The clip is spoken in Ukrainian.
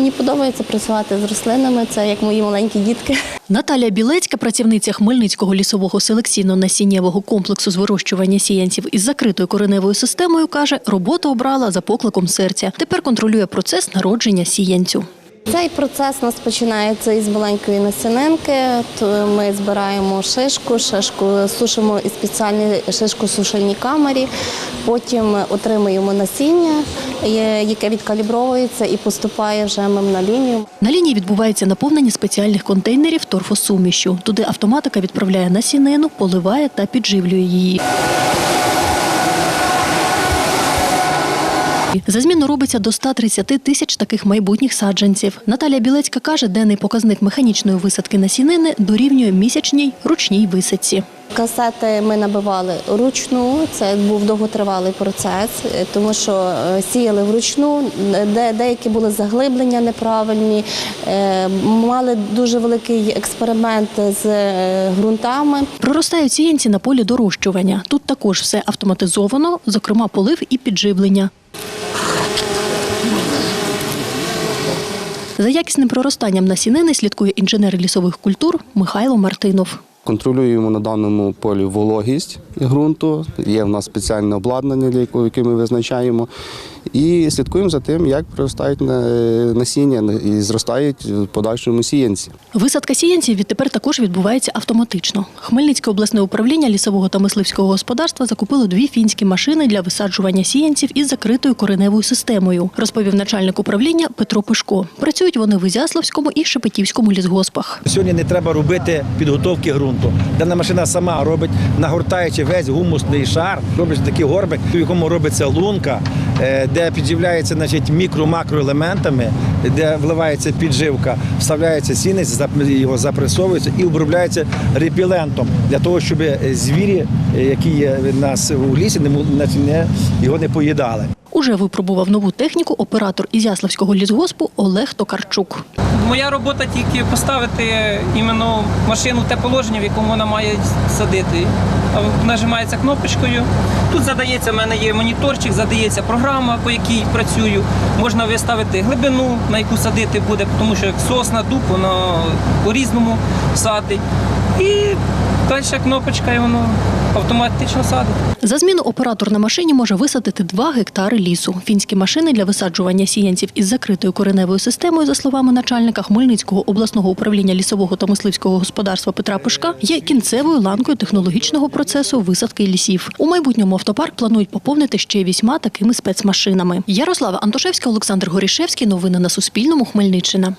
Мені подобається працювати з рослинами, це як мої маленькі дітки. Наталія Білецька, працівниця Хмельницького лісового селекційно-насіннєвого комплексу з вирощування сіянців із закритою кореневою системою, каже, роботу обрала за покликом серця. Тепер контролює процес народження сіянцю. Цей процес у нас починається із маленької насінинки. Ми збираємо шишку, шишку сушимо із спеціальній шишко-сушильній камері. Потім отримуємо насіння, яке відкалібровується і поступає вже мим на лінію. На лінії відбувається наповнення спеціальних контейнерів торфосумішю. Туди автоматика відправляє насінину, поливає та підживлює її. За зміну робиться до 130 тисяч таких майбутніх саджанців. Наталія Білецька каже, денний показник механічної висадки насінини дорівнює місячній ручній висадці. Касети ми набивали ручну. Це був довготривалий процес, тому що е, сіяли вручну, де деякі були заглиблення неправильні. е, Мали дуже великий експеримент з е, ґрунтами. Проростають сіянці на полі дорощування. Тут також все автоматизовано, зокрема полив і підживлення. За якісним проростанням насінини слідкує інженер лісових культур Михайло Мартинов. Контролюємо на даному полі вологість ґрунту. Є в нас спеціальне обладнання, для якого- яке ми визначаємо. І слідкуємо за тим, як проростають насіння і зростають в подальшому сіянці. Висадка сіянців відтепер також відбувається автоматично. Хмельницьке обласне управління лісового та мисливського господарства закупило дві фінські машини для висаджування сіянців із закритою кореневою системою, розповів начальник управління Петро Пишко. Працюють вони в Ізяславському і Шепетівському лісгоспах. Сьогодні не треба робити підготовки ґрунту. Дана машина сама робить, нагортаючи весь гумусний шар, робить такий горбик, в якому робиться лунка, е, де підживляється значить, мікро-макроелементами, де вливається підживка, вставляється сінець, зап- його запресовується і обробляється репілентом для того, щоб звірі, які є в нас у лісі, не, його не поїдали. Уже випробував нову техніку оператор Ізяславського лісгоспу Олег Токарчук. Моя робота тільки поставити іменно машину в те положення, в якому вона має садити. Нажимається кнопочкою. Тут задається, в мене є моніторчик, задається програма, по якій працюю. Можна виставити глибину, на яку садити буде, тому що як сосна, дуб, воно по-різному садить. І далі кнопочка, і воно автоматично садить. За зміну оператор на машині може висадити 2 гектари лісу. Фінські машини для висаджування сіянців із закритою кореневою системою, за словами начальника Хмельницького обласного управління лісового та мисливського господарства Петра Пишка, є кінцевою ланкою технологічного процесу висадки лісів. У майбутньому автопарк планують поповнити ще вісьма такими спецмашинами. Ярослава Антошевська, Олександр Горішевський. Новини на Суспільному. Хмельниччина.